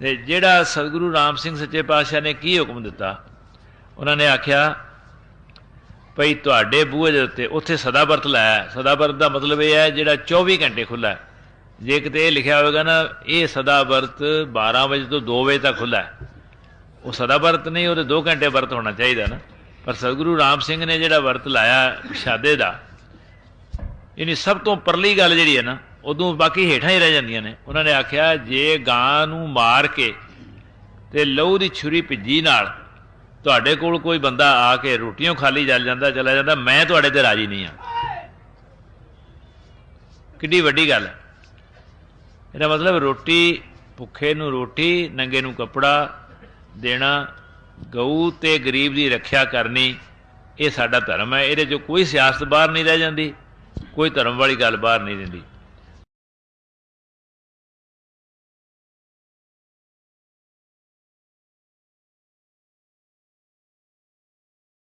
ਤੇ ਜਿਹੜਾ ਸਤਿਗੁਰੂ ਰਾਮ ਸਿੰਘ ਸੱਚੇ ਪਾਤਸ਼ਾਹ ਨੇ ਕੀ ਹੁਕਮ ਦਿੱਤਾ? ਉਹਨਾਂ ਨੇ ਆਖਿਆ, ਭਈ ਤੁਹਾਡੇ ਬੂਹੇ ਦੇ ਉੱਤੇ ਉੱਥੇ ਸਦਾ ਵਰਤ ਲਾਇਆ ਸਦਾ ਵਰਤ ਦਾ ਮਤਲਬ ਇਹ ਹੈ, ਜਿਹੜਾ 24 ਘੰਟੇ ਖੁੱਲਾ ਹੈ। ਜੇ ਕਿਤੇ ਇਹ ਲਿਖਿਆ ਹੋਵੇਗਾ ਨਾ, ਇਹ ਸਦਾ ਵਰਤ 12 ਵਜੇ ਤੋਂ 2 ਵਜੇ ਤੱਕ ਖੁੱਲਾ ਹੈ। ਉਹ ਸਦਾ ਵਰਤ ਨਹੀਂ, ਉਹਦੇ 2 ਘੰਟੇ ਵਰਤ ਹੋਣਾ ਚਾਹੀਦਾ ਨਾ। ਪਰ ਸਤਿਗੁਰੂ ਰਾਮ ਸਿੰਘ ਨੇ ਜਿਹੜਾ ਵਰਤ ਲਾਇਆ, ਸ਼ਾਦੇ ਦਾ, ਇਹਨੀ ਸਭ ਤੋਂ ਪਰਲੀ ਗੱਲ ਜਿਹੜੀ ਹੈ ਨਾ ਉਦੋਂ ਬਾਕੀ ਹੇਠਾਂ ਹੀ ਰਹਿ ਜਾਂਦੀਆਂ ਨੇ। ਉਹਨਾਂ ਨੇ ਆਖਿਆ, ਜੇ ਗਾਂ ਨੂੰ ਮਾਰ ਕੇ ਤੇ ਲਹੂ ਦੀ ਛੁਰੀ ਭਿੱਜੀ ਨਾਲ ਤੁਹਾਡੇ ਕੋਲ ਕੋਈ ਬੰਦਾ ਆ ਕੇ ਰੋਟੀਆਂ ਖਾਲੀ ਜਲ ਜਾਂਦਾ, ਚਲਾ ਜਾਂਦਾ, ਮੈਂ ਤੁਹਾਡੇ ਤੇ ਰਾਜੀ ਨਹੀਂ ਆ। ਕਿੱਡੀ ਵੱਡੀ ਗੱਲ ਹੈ। ਇਹਦਾ ਮਤਲਬ ਰੋਟੀ, ਭੁੱਖੇ ਨੂੰ ਰੋਟੀ, ਨੰਗੇ ਨੂੰ ਕੱਪੜਾ ਦੇਣਾ, ਗਊ ਤੇ ਗਰੀਬ ਦੀ ਰੱਖਿਆ ਕਰਨੀ, ਇਹ ਸਾਡਾ ਧਰਮ ਹੈ। ਇਹਦੇ ਚੋਂ ਕੋਈ ਸਿਆਸਤ ਬਾਹਰ ਨਹੀਂ ਰਹਿ ਜਾਂਦੀ, ਕੋਈ ਧਰਮ ਵਾਲੀ ਗੱਲ ਬਾਹਰ ਨਹੀਂ ਰਹਿੰਦੀ।